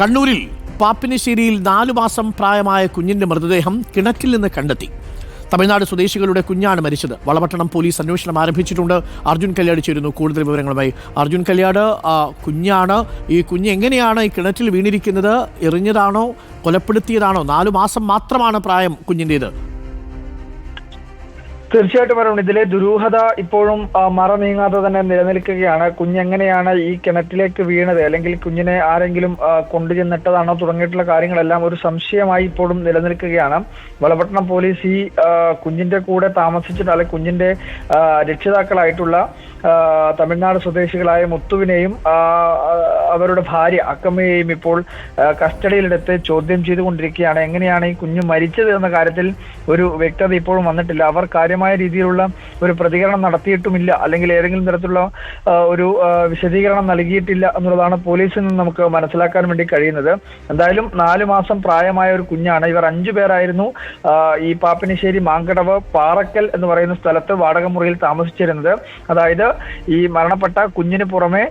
കണ്ണൂരിൽ പാപ്പിനിശ്ശേരിയിൽ നാലു മാസം പ്രായമായ കുഞ്ഞിന്റെ മൃതദേഹം കിണറ്റിൽ നിന്ന് കണ്ടെത്തി. തമിഴ്നാട് സ്വദേശികളുടെ കുഞ്ഞാണ് മരിച്ചത്. വളപട്ടണം പോലീസ് അന്വേഷണം ആരംഭിച്ചിട്ടുണ്ട്. അർജുൻ കല്യാട് ചേരുന്നു. കൂടുതൽ വിവരങ്ങളുമായി അർജുൻ കല്യാട് കുഞ്ഞാണ്. ഈ കുഞ്ഞ് എങ്ങനെയാണ് ഈ കിണറ്റിൽ വീണിരിക്കുന്നത്? എറിഞ്ഞതാണോ? കൊലപ്പെടുത്തിയതാണോ? നാലു മാസം മാത്രമാണ് പ്രായം കുഞ്ഞിന്റേത് തീർച്ചയായിട്ടും വരണം ഇതിലെ ദുരൂഹത ഇപ്പോഴും മറ നീങ്ങാതെ തന്നെ നിലനിൽക്കുകയാണ്. കുഞ്ഞെങ്ങനെയാണ് ഈ കിണറ്റിലേക്ക് വീണത്? അല്ലെങ്കിൽ കുഞ്ഞിനെ ആരെങ്കിലും കൊണ്ടുചെന്നിട്ടതാണോ തുടങ്ങിയിട്ടുള്ള കാര്യങ്ങളെല്ലാം ഒരു സംശയമായി ഇപ്പോഴും നിലനിൽക്കുകയാണ്. വളപട്ടണം പോലീസ് ഈ കുഞ്ഞിന്റെ കൂടെ താമസിച്ചിട്ട് അല്ലെങ്കിൽ കുഞ്ഞിന്റെ രക്ഷിതാക്കളായിട്ടുള്ള തമിഴ്നാട് സ്വദേശികളായ മുത്തുവിനെയും അവരുടെ ഭാര്യ അക്കമ്മയെയും ഇപ്പോൾ കസ്റ്റഡിയിലെടുത്ത് ചോദ്യം ചെയ്തുകൊണ്ടിരിക്കുകയാണ്. എങ്ങനെയാണ് ഈ കുഞ്ഞ് മരിച്ചത് എന്ന കാര്യത്തിൽ ഒരു വ്യക്തത ഇപ്പോഴും വന്നിട്ടില്ല. അവർ കാര്യമായ രീതിയിലുള്ള ഒരു പ്രതികരണം നടത്തിയിട്ടുമില്ല. അല്ലെങ്കിൽ ഏതെങ്കിലും തരത്തിലുള്ള ഒരു വിശദീകരണം നൽകിയിട്ടില്ല എന്നുള്ളതാണ് പോലീസിൽ നിന്ന് നമുക്ക് മനസ്സിലാക്കാൻ വേണ്ടി കഴിയുന്നത്. എന്തായാലും നാല് മാസം പ്രായമായ ഒരു കുഞ്ഞാണ്. ഇവർ അഞ്ചു പേരായിരുന്നു. ഈ പാപ്പിനിശ്ശേരി മാങ്കടവ് പാറക്കൽ എന്ന് പറയുന്ന സ്ഥലത്ത് വാടക മുറിയിൽ താമസിച്ചിരുന്നത്. അതായത് ഈ മരണപ്പെട്ട കുഞ്ഞിന് പുറമെ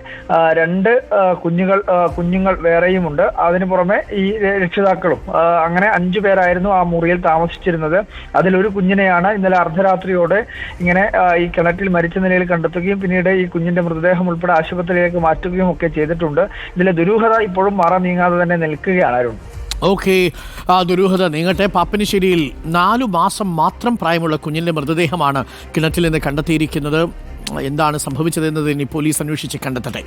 രണ്ട് ആ, കുഞ്ഞുങ്ങൾ കുഞ്ഞുങ്ങൾ വേറെയുമുണ്ട്. അതിന് പുറമെ ഈ രക്ഷിതാക്കളും അങ്ങനെ അഞ്ചു പേരായിരുന്നു ആ മുറിയിൽ താമസിച്ചിരുന്നത്. അതിലൊരു കുഞ്ഞിനെയാണ് ഇന്നലെ അർദ്ധരാത്രിയോടെ ഇങ്ങനെ ഈ കിണറ്റിൽ മരിച്ച നിലയിൽ കണ്ടെത്തുകയും പിന്നീട് ഈ കുഞ്ഞിന്റെ മൃതദേഹം ഉൾപ്പെടെ ആശുപത്രിയിലേക്ക് മാറ്റുകയും ഒക്കെ ചെയ്തിട്ടുണ്ട്. ഇതിലെ ദുരൂഹത ഇപ്പോഴും മറ നീങ്ങാതെ തന്നെ നിൽക്കുകയാണ് അരുൺ ഓക്കെ ആ ദുരൂഹത നീങ്ങട്ടെ. പാപ്പിനിശ്ശേരിയിൽ നാലു മാസം മാത്രം പ്രായമുള്ള കുഞ്ഞിന്റെ മൃതദേഹമാണ് കിണറ്റിൽ നിന്ന് കണ്ടെത്തിയിരിക്കുന്നത്. എന്താണ് സംഭവിച്ചതെന്നത് ഇനി പോലീസ് അന്വേഷിച്ച് കണ്ടെത്തട്ടെ.